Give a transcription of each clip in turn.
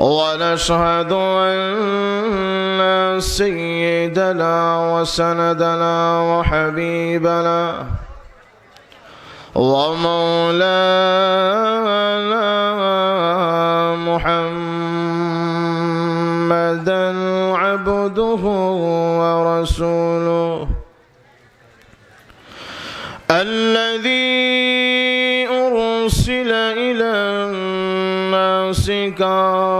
ونشهد أن سيدنا وسندنا وحبيبنا ومولانا محمدا عبده ورسوله الذي أرسل إلى الناس كافة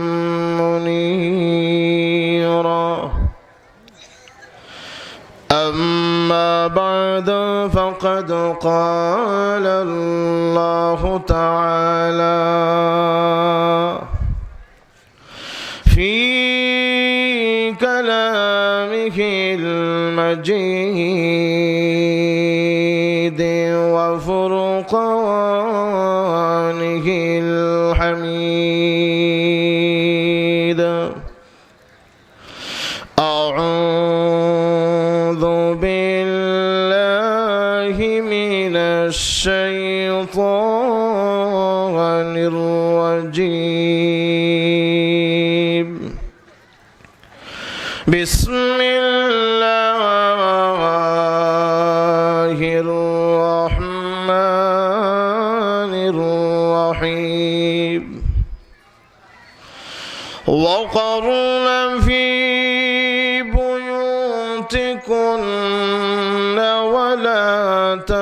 فقد قال الله تعالى في كلامه المجيد وفرقانه بالله من الشيطان الرجيم. بسم الله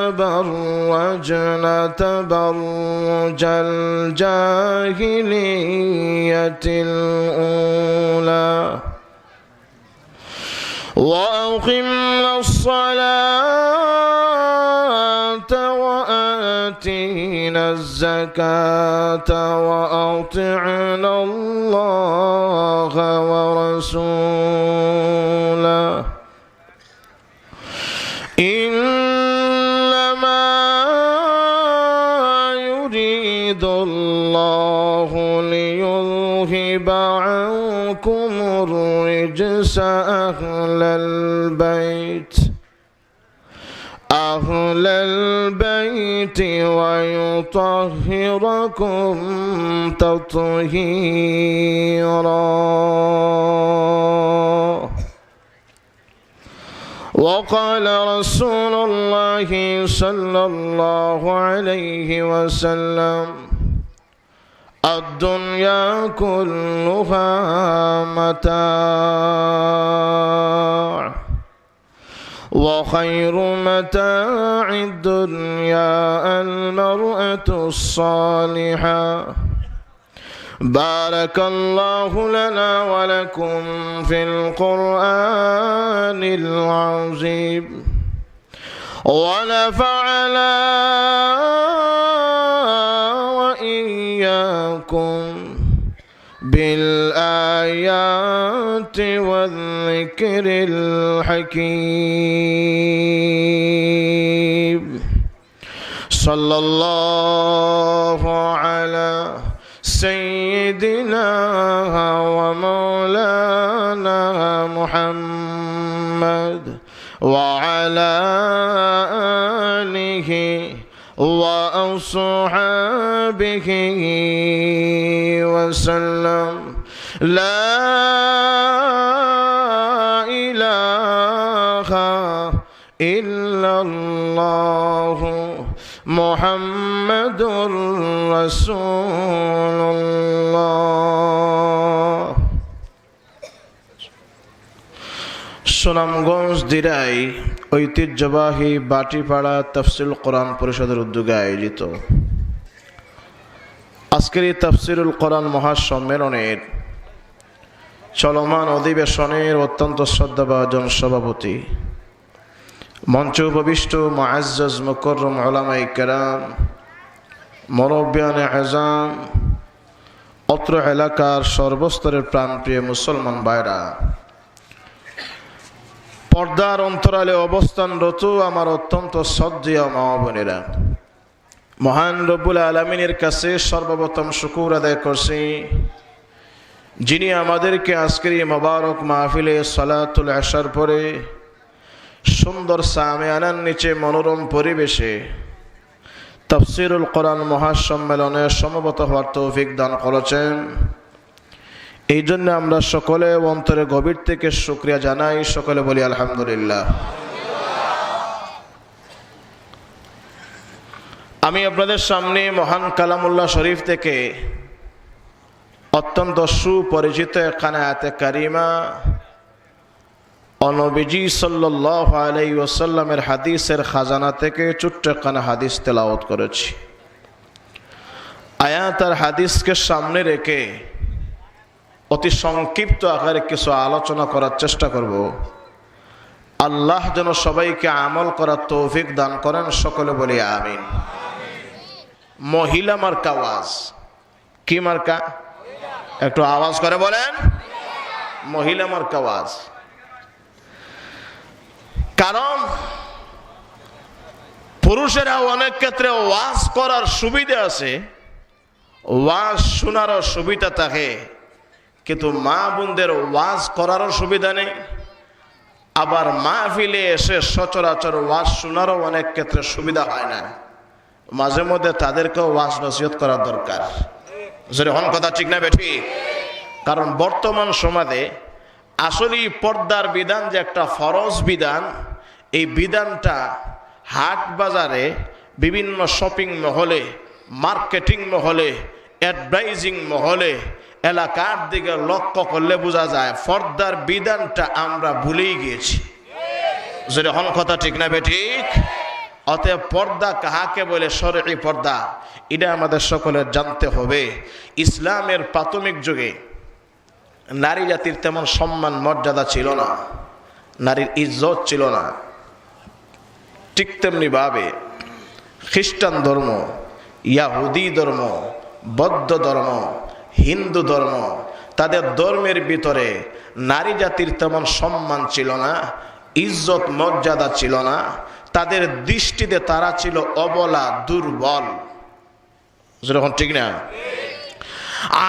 تبرجن تبرج الجاهلية الأولى. وأقمنا الصلاة وآتينا الزكاة وأطعنا الله ورسوله. عنكم الرجس أهل البيت. أهل البيت ويطهركم تطهيرا. وقال رسول الله صلى الله عليه وسلم الدنيا كلها متاع وخير متاع الدنيا المرأة الصالحة. بارك الله لنا ولكم في القرآن العظيم. ونفعنا وإياكم بالآيات والذكر الحكيم. صلى الله على سيدنا ومولانا محمد وعلى آله وأصحابه وسلم لا إله إلا الله محمد رسول الله সুনামগঞ্জ দিরাই ঐতিহ্যবাহী বাটিপাড়া তফসিল কোরআন পরিষদের উদ্যোগে আয়োজিত। আজকের এই তাফসিরুল কোরআন মহাসম্মেলনের চলমান অধিবেশনের অত্যন্ত শ্রদ্ধাভাজন সভাপতি, মঞ্চ উপবিষ্ট মুআজ্জাজ মুকররম ওলামাই কেরাম মরব্বিয়ানে আজাম, অত্র এলাকার সর্বস্তরের প্রাণপ্রিয় মুসলমান ভাইরা। পর্দার অন্তরালে অবস্থানরত আমার অত্যন্ত শ্রদ্ধেয় মা বোনেরা। মহান রব্বুল আলমিনের কাছে সর্বপ্রথম শুকুর আদায় করছি। যিনি আমাদেরকে আজকের এই মোবারক মাহফিলে সালাতুল আসার পরে সুন্দর সামে আনার নিচে মনোরম পরিবেশে তফসিরুল কোরআন মহাসম্মেলনে সমবত হওয়ার তৌফিক দান করেছেন। এই জন্য আমরা সকলে অন্তরে গভীর থেকে শুক্রিয়া জানাই। সকলে বলি আলহামদুলিল্লাহ। আমি আপনাদের সামনে মহান কালামুল্লাহ শরীফ থেকে অত্যন্ত সুপরিচিত এখানে আয়াতে কারিমা অনবিজি সাল্লাহ আলাই ওসাল্লামের হাদিসের খাজানা থেকে ছোট্ট এখানে হাদিস তেলাওত করেছি। আয়াত আর হাদিসকে সামনে রেখে অতি সংক্ষিপ্ত আকারে কিছু আলোচনা করার চেষ্টা করব। আল্লাহ যেন সবাইকে আমল করার তৌফিক দান করেন, সকলে বলি আমিন। মহিলা মার্কা আওয়াজ। কি মার্কা? একটু আওয়াজ করে বলেন। মহিলা মার্কা আওয়াজ। কারণ পুরুষেরা অনেক ক্ষেত্রে ওয়াজ করার সুবিধা আছে, ওয়াজ শোনারও সুবিধা থাকে। কিন্তু মা বোনদের ওয়াজ করারও সুবিধা নেই। আবার মা মাহফিলে এসে সচরাচর ওয়াজ শোনারও অনেক ক্ষেত্রে সুবিধা হয় না। মাঝে মধ্যে তাদেরকেও ওয়াজ নসিহত করা দরকার। যদি হন কথা ঠিক না বেঠি? কারণ বর্তমান সমাজে আসলেই পর্দার বিধান যে একটা ফরজ বিধান, এই বিধানটা হাট বাজারে বিভিন্ন শপিং মহলে, মার্কেটিং মহলে, অ্যাডভাইজিং মহলে এলাকার দিকে লক্ষ্য করলে বোঝা যায় পর্দার বিধানটা আমরা ভুলেই গিয়েছি। যদি হন কথা ঠিক না বেঠিক অতএব পর্দা কাহাকে বলে? সরকারি পর্দা। এটা আমাদের সকলের জানতে হবে। ইসলামের প্রাথমিক যুগে নারী জাতির তেমন সম্মান, মর্যাদা ছিল না। নারীর ইজ্জত ছিল না। ঠিক তেমনি ভাবে খ্রিস্টান ধর্ম, ইয়াহুদি ধর্ম, বৌদ্ধ ধর্ম হিন্দু ধর্ম, তাদের ধর্মের ভিতরে নারী জাতির তেমন সম্মান ছিল না, ইজ্জত মর্যাদা ছিল না, তাদের দৃষ্টিতে তারা ছিল অবলা, দুর্বল। ঠিক না?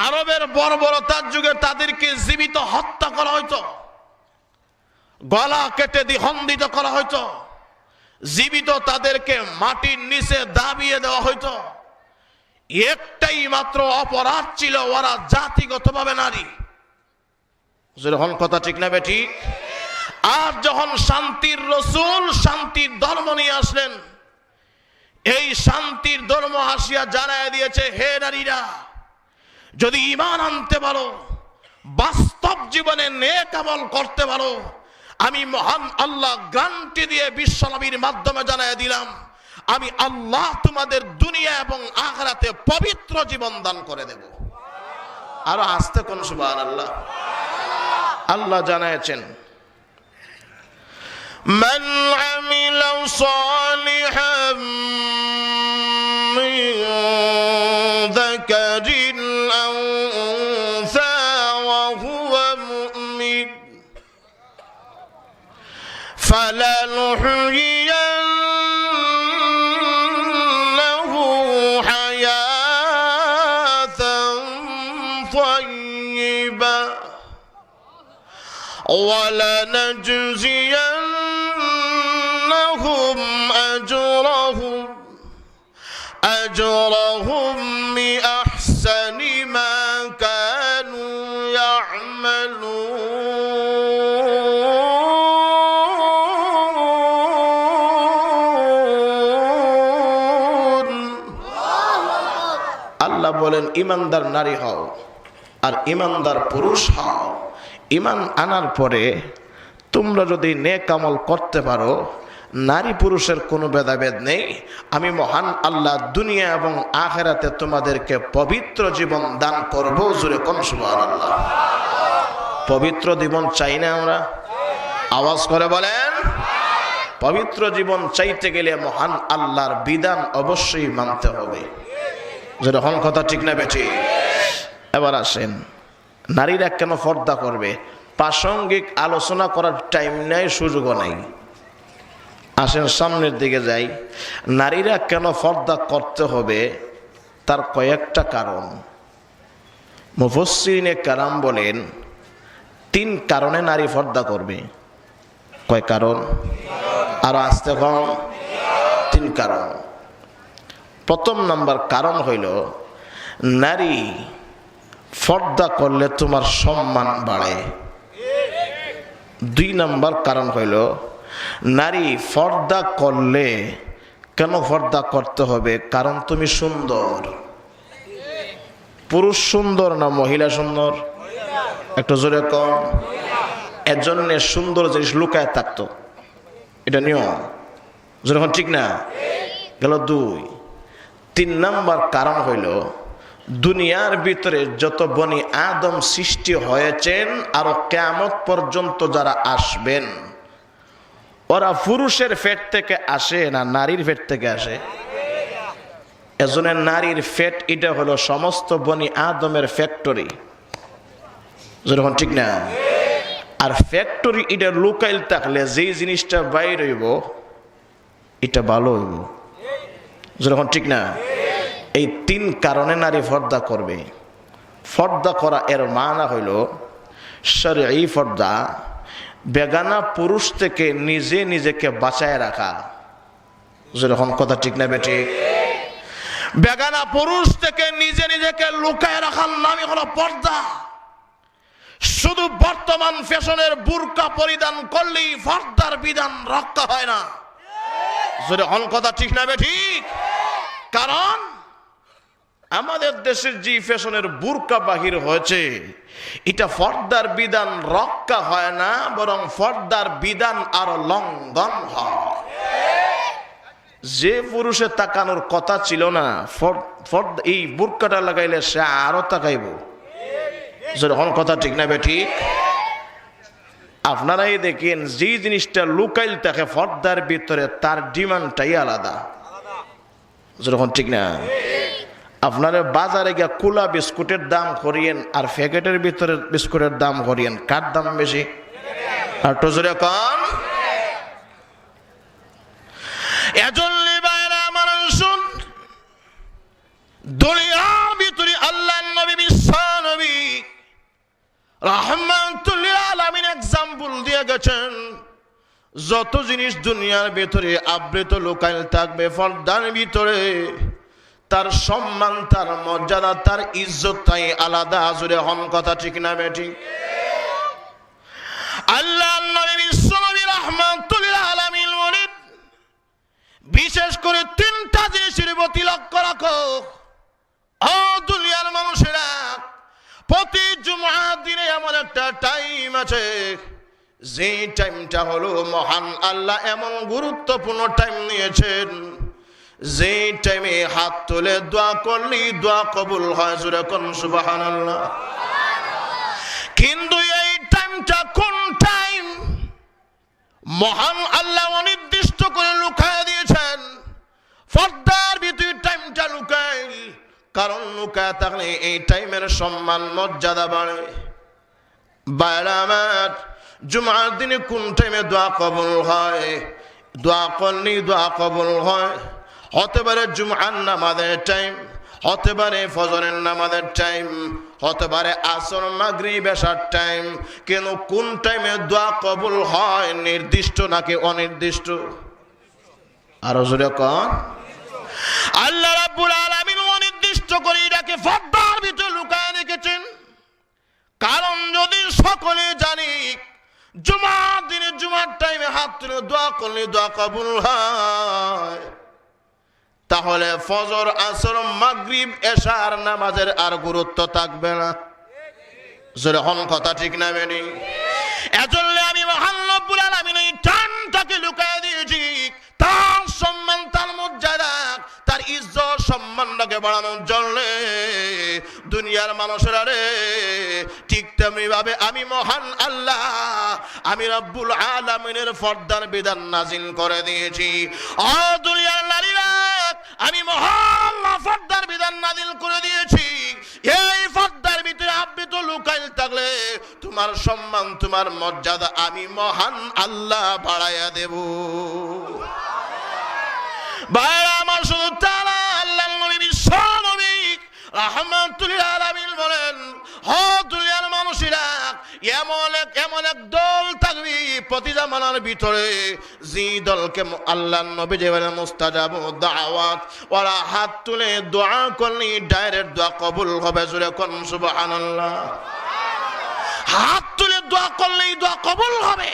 আরবের বর্বরতার যুগে তাদেরকে জীবিত হত্যা করা হইতো, গলা কেটে দ্বিখণ্ডিত করা হইতো, জীবিত তাদেরকে মাটির নিচে দাবিয়ে দেওয়া হইতো। একটাই মাত্র অপরাধ ছিল, ওরা জাতিগতভাবে নারী। যেরকম কথা ঠিক না বে ঠিক আর যখন শান্তির রসুল শান্তির ধর্ম নিয়ে আসলেন, এই শান্তির ধর্ম আসিয়া জানায় দিয়েছে, হে নারীরা, যদি ইমান আনতে পারো, বাস্তব জীবনে নেক আমল করতে পারো, আমি মহান আল্লাহ গ্রান্টি দিয়ে বিশ্বনবীর মাধ্যমে জানায় দিলাম। আমি আল্লাহ তোমাদের দুনিয়া এবং আখরাতে পবিত্র জীবন দান করে দেব আরো আসতে কোন সুবাহ আল্লাহ আল্লাহ জানায়ছেন من عمل صالحا من ذكر أو أنثى وهو مؤمن فلنحيينه ولنجزينهم أجرهم أجرهم بأحسن ما كانوا يعملون আল্লাহ বলেন ইমানদার নারী হও আর ইমানদার পুরুষ হও ইমান আনার পরে তোমরা যদি নেক আমল করতে পারো, নারী পুরুষের কোনো ভেদাভেদ নেই। আমি মহান আল্লাহ দুনিয়া এবং আখেরাতে তোমাদেরকে পবিত্র জীবন দান করব। জুড়ে কোন আল্লাহ পবিত্র জীবন চাই না আমরা। আওয়াজ করে বলেন। পবিত্র জীবন চাইতে গেলে মহান আল্লাহর বিধান অবশ্যই মানতে হবে। যেরকম কথা ঠিক না বেঠি এবার আসেন। নারীরা কেন পর্দা করবে? প্রাসঙ্গিক আলোচনা করার টাইম নাই, সুযোগও নাই। আসেন সামনের দিকে যাই। নারীরা কেন পর্দা করতে হবে? তার কয়েকটা কারণ। মুফসিনে কারাম বলেন, তিন কারণে নারী পর্দা করবে। কয় কারণ? আর আসতে কম তিন কারণ। প্রথম নাম্বার কারণ হইল, নারী ফর্দা করলে তোমার সম্মান বাড়ে। দুই নাম্বার কারণ হইল, নারী ফর্দা করলে কেন ফর্দা করতে হবে? কারণ তুমি সুন্দর। পুরুষ সুন্দর না মহিলা সুন্দর? একটু জোরে কম। এজন্য সুন্দর জিনিস লুকায় থাকতো। এটা নিয়ম। যেরকম ঠিক না? গেল দুই। তিন নাম্বার কারণ হইল দুনিয়ার ভিতরে যত বনি আদম সৃষ্টি হয়েছেন, আরও কেমত পর্যন্ত যারা আসবেন, ওরা পুরুষের ফেট থেকে আসে না নারীর ফেট থেকে আসে? এজনের নারীর ফেট, এটা হলো সমস্ত বনি আদমের ফ্যাক্টরি। যেরকম ঠিক না? আর ফ্যাক্টরি এটা লোকাইল থাকলে যেই জিনিসটা বাইর হইব, এটা ভালো হইব। যেরকম ঠিক না? এই তিন কারণে নারী ফর্দা করবে। ফর্দা করা এর মানা হইল এই ফর্দা, বেগানা পুরুষ থেকে নিজে নিজেকে বাঁচায় রাখা। যেরকম কথা ঠিক না বেটি বেগানা পুরুষ থেকে নিজে নিজেকে লুকায় রাখার নামই হলো পর্দা শুধু বর্তমান ফ্যাশনের বুরকা পরিধান করলেই ফর্দার বিধান রক্ষা হয় না। যদি হন কথা ঠিক না ঠিক কারণ আমাদের দেশের যে ফ্যাশনের বুরকা বাহির হয়েছে, এটা ফর্দার বিধান রক্ষা হয় না, বরং ফর্দার বিধান আরও লঙ্ঘন হয়। যে পুরুষে তাকানোর কথা ছিল না এই বুরকাটা লাগাইলে সে আরও তাকাইব। কথা ঠিক না ঠিক? আপনারাই দেখেন, যে জিনিসটা লুকাইল থাকে ফর্দার ভিতরে, তার ডিমান্ডটাই আলাদা। যখন ঠিক না? আপনারা বাজারে গিয়ে কুলা বিস্কুটের দাম করিয়েন আর প্যাকেটের ভিতরে বিস্কুটের দাম করিয়েন। কার দাম বেশি? আর টজরে কম এজন্য বাইরে আমার শুন ভিতরে আল্লাহ নবী, বিশ্ব নবী রহমাতুল্লিল আলামিন এক্সাম্পল দিয়ে গেছেন, যত জিনিস দুনিয়ার ভেতরে আবৃত লোকাইল থাকবে, ফর্দার ভিতরে তার সম্মান, তার মর্যাদা, তার ইজ্জত তাই আলাদা। আজুরে হন কথা ঠিক না বেটি আল্লাহ বিশেষ করে তিনটা জিনিসের প্রতি লক্ষ্য রাখো। ও দুনিয়ার মানুষেরা, প্রতি জুমার দিনে এমন একটা টাইম আছে যে টাইমটা হলো মহান আল্লাহ এমন গুরুত্বপূর্ণ টাইম নিয়েছেন। যে টাইমে হাত তুলে দোয়া করলেই দোয়া কবুল হয় যেরকম সুবাহান আল্লাহ কিন্তু এই টাইমটা কোন টাইম? মহান আল্লাহ অনির্দিষ্ট করে লুকায় দিয়েছেন। ফর্দার ভিতরে টাইমটা লুকায়। কারণ লুকায় থাকলে এই টাইমের সম্মান, মর্যাদা বাড়ে। বাইরে আমার জুমার দিনে কোন টাইমে দোয়া কবল হয়? দোয়া করলেই দোয়া কবল হয়। হতে পারে জুমার নামাজের টাইম হতে পারে ফজরের নামাজের টাইম হতে পারে আসর মাগরি বেশার টাইম কেন কোন টাইমে দোয়া কবুল হয় নির্দিষ্ট নাকি অনির্দিষ্ট? আরও জোরে কন। আল্লাহ রাব্বুল আলামিন অনির্দিষ্ট করে এটাকে ফদ্দার ভিতরে লুকায় রেখেছেন। কারণ যদি সকলে জানি, জুমার দিনে জুমার টাইমে হাত তুলে দোয়া করলে দোয়া কবুল হয়। তাহলে ফজর, আসর, মাগরীব, এশার নামাজের আর গুরুত্ব থাকবে না। কথা ঠিক না মেনি? এজন্য আমি মহান্নপুর আমি এই টানটাকে দিয়েছি। তার সম্মান, তার মর্যাদা, তার ইজ্জত, সম্মানটাকে বাড়ানোর জন্য। দুনিয়ার মানুষেরা রে, ঠিক তেমনি ভাবে আমি মহান আল্লাহ, আমি রব্বুল আলমিনের ফর্দার বিধান নাজিল করে দিয়েছি। অ দুনিয়ার নারীরা, আমি মহান ফর্দার বিধান নাজিল করে দিয়েছি। এই ফর্দার ভিতরে আবৃত লুকাইল থাকলে তোমার সম্মান, তোমার মর্যাদা আমি মহান আল্লাহ বাড়াইয়া দেব। বাইরে আমার শুধু তারা রহমাতুল্লাহ আলামিন বলেন, হ, দুনিয়ার মানুষেরা, এমন এক এমন এক দল থাকবি প্রতি জামানার ভিতরে যে দলকে আল্লাহ নবী যে বলেন মুস্তাজাব দাওয়াত, ওরা হাত তুলে দোয়া করলে ডাইরেক্ট দোয়া কবুল হবে জুড়ে কোন সুবহানাল্লাহ। হাত তুলে দোয়া করলেই দোয়া কবুল হবে।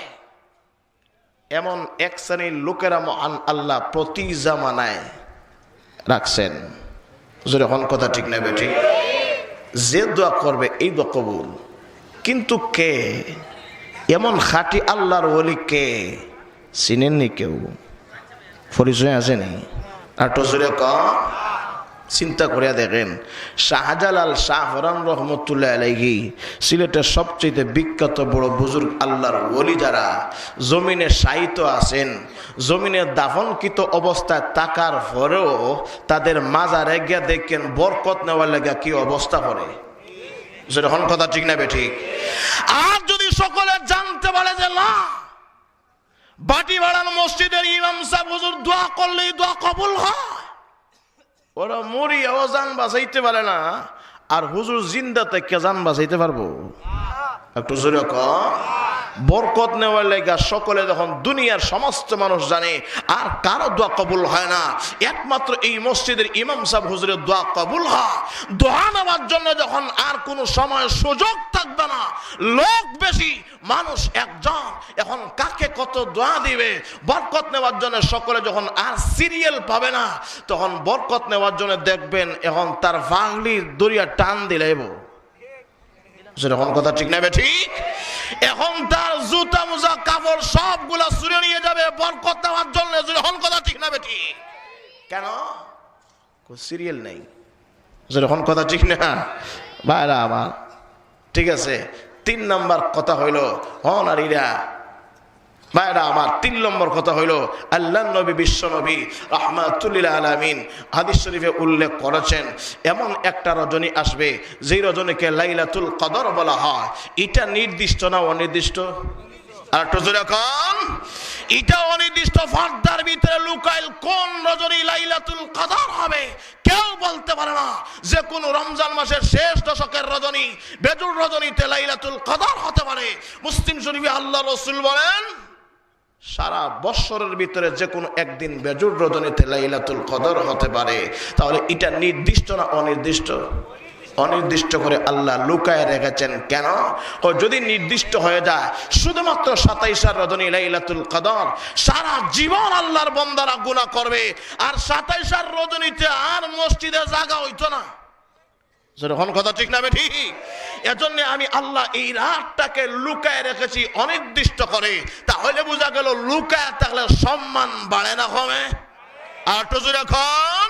এমন এক শ্রেণির লোকেরা মহান আল্লাহ প্রতি জামানায় রাখছেন। যখন কথা ঠিক নেবে ঠিক যে দোয়া করবে, এই দোয়া কবুল। কিন্তু কে? এমন খাটি আল্লাহর ওলি কে? চিনেননি কেউ? পরিচয় আসেনি আর টসুরে ক চিন্তা করিয়া দেখেন। শাহজালাল শাহরান রহমতুল্লাহ আলাইহি সিলেটের সবচেয়ে বিখ্যাত বড় বুজুর্গ আল্লাহর ওলি যারা, জমিনে সাহিত্য আছেন, জমিনে দাফনকৃত অবস্থায় তাকার পরেও তাদের মাজারে গিয়া দেখেন বরকত নেওয়ার লেগা কি অবস্থা করে যেরকম কথা ঠিক না বে ঠিক? আর যদি সকলে জানতে পারে যে না বাটি বাড়ান মসজিদের ইমাম সাহেব হুজুর দোয়া করলেই দোয়া কবুল হয়। ওরা মরি জান বাঁচাইতে পারে না, আর হুজুর জিন্দাতে থেকে যান বাঁচাইতে পারব? একটু জোরে ক বরকত নেওয়ার লেগা সকলে যখন দুনিয়ার সমস্ত মানুষ জানে, আর কারও দোয়া কবুল হয় না। একমাত্র এই মসজিদের ইমাম সাহেব হুজুরের দোয়া কবুল হয়। দোয়া নেওয়ার জন্য যখন আর কোনো সময় সুযোগ থাকবে না, লোক বেশি, মানুষ একজন, এখন কাকে কত দোয়া দিবে? বরকত নেওয়ার জন্য সকলে যখন আর সিরিয়াল পাবে না, তখন বরকত নেওয়ার জন্য দেখবেন এখন তার ফাংলির দরিয়া টান দিলেব যেরকম কথা ঠিক নেবে ঠিক? এখন তার জুতা, মুজা, কাপড় সবগুলা সুরে নিয়ে যাবে, বরকত নেওয়ার জন্য হন কথা ঠিক না বেটি। কেন? সিরিয়াল নেই। হন কথা ঠিক না? ভাইরা আমার, ঠিক আছে। তিন নাম্বার কথা হইল, হন আর নারীরা ভাইরা আমার, তিন নম্বর কথা হইল, আল্লাহ নবী বিশ্ব নবী আলমিন হাদিস শরীফে উল্লেখ করেছেন, এমন একটা রজনী আসবে, যেই রজনীকে লাইলাতুল কদর বলা হয়। এটা নির্দিষ্ট না অনির্দিষ্ট? আর একটু এটা অনির্দিষ্ট ফার্দার ভিতরে লুকাইল কোন রজনী লাইলাতুল কদর হবে? কেউ বলতে পারে না। যে কোন রমজান মাসের শেষ দশকের রজনী বেজুর রজনীতে লাইলাতুল কদর হতে পারে। মুসলিম শরীফে আল্লাহ রসুল বলেন সারা বৎসরের ভিতরে যে কোনো একদিন বেজুর রজনীতে লাইলাতুল কদর হতে পারে। তাহলে এটা নির্দিষ্ট না অনির্দিষ্ট? অনির্দিষ্ট করে আল্লাহ লুকায় রেখেছেন কেন? ও যদি নির্দিষ্ট হয়ে যায়, শুধুমাত্র সাতাইশার রজনী লাইলাতুল কদর, সারা জীবন আল্লাহর বন্দারা গুণা করবে, আর সাতাইশার রজনীতে আর মসজিদে জাগা হইতো না। যেরকম কথা ঠিক না ঠিক। এজন্য আমি আল্লাহ এই রাতটাকে লুকায় রেখেছি, অনির্দিষ্ট করে। তাহলে বোঝা গেল, লুকায় থাকলে সম্মান বাড়ে না কমে। আর তো এখন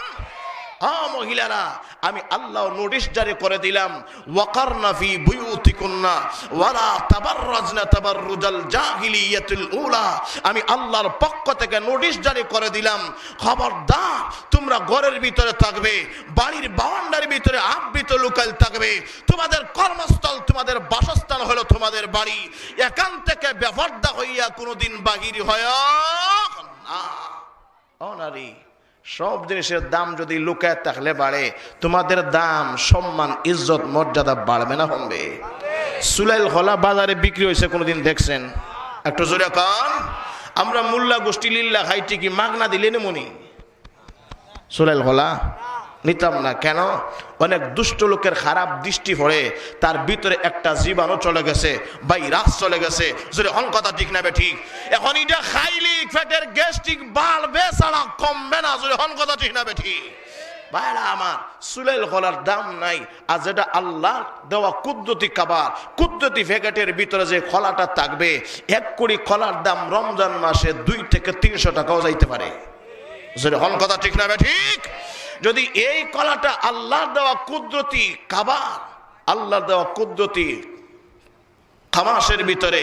মহিলারা আমি আল্লাহ নোটিশ জারি করে দিলাম ওয়াকার নাফি বুয়ুতিকুন্না, ওয়ালা তাবাররাজনা তাবাররুজাল জাহিলিয়াতুল উলা। আমি আল্লাহর পক্ষ থেকে নোটিশ জারি করে দিলাম, খবরদার, তোমরা ঘরের ভিতরে থাকবে, বাড়ির বাউন্ডারির ভিতরে আবৃত লুকাল থাকবে, তোমাদের কর্মস্থল, তোমাদের বাসস্থান হলো তোমাদের বাড়ি। এখান থেকে বেফর্দা হইয়া কোনোদিন বাহির হয় না। ও নারী সব জিনিসের দাম যদি লুকায় থাকলে বাড়ে, তোমাদের দাম, সম্মান, ইজ্জত, মর্যাদা বাড়বে না কমবে। সুলাইল হলা বাজারে বিক্রি হয়েছে কোনোদিন দেখছেন? একটু জোরে কান। আমরা মোল্লা গোষ্ঠী লিল্লা খাইটি কি মাগনা দিলেন মনি? সুলাইল হলা নিতাম না। কেন? অনেক দুষ্ট লোকের খারাপ দৃষ্টি পড়ে, তার ভিতরে একটা জীবাণু চলে গেছে, ভাইরাস চলে গেছে। যদি অন কথা ঠিক না বে, ঠিক। এখন এটা খাইলি ফ্যাটের গ্যাস্ট্রিক বাড়বে ছাড়া কমবে না, যদি অন কথা ঠিক না বে, ঠিক। ভাইরা আমার, সুলাইল কলার দাম নাই, আর যেটা আল্লাহ দেওয়া কুদ্দতি কাবার কুদ্দতি প্যাকেটের ভিতরে যে খলাটা থাকবে, এক কোটি খলার দাম রমজান মাসে দুই থেকে তিনশো টাকাও যাইতে পারে। যেটা হন কথা ঠিক না ঠিক। যদি এই কলাটা আল্লাহর দেওয়া কুদরতি কাবার, আল্লাহর দেওয়া কুদরতি খামাসের ভিতরে,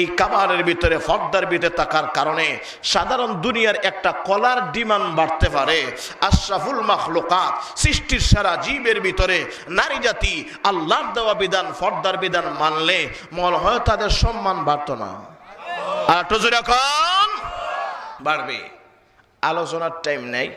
এই কাবারের ভিতরে, ফর্দার ভিতরে থাকার কারণে সাধারণ দুনিয়ার একটা কলার ডিমান্ড বাড়তে পারে। আশরাফুল মাখলুকাত, সৃষ্টির সারা জীবের ভিতরে নারী জাতি আল্লাহর দেওয়া বিধান, ফর্দার বিধান মানলে মনে হয় তাদের সম্মান বাড়তো না। আর একটু এখন বাড়বে। আলোচনার টাইম নেই।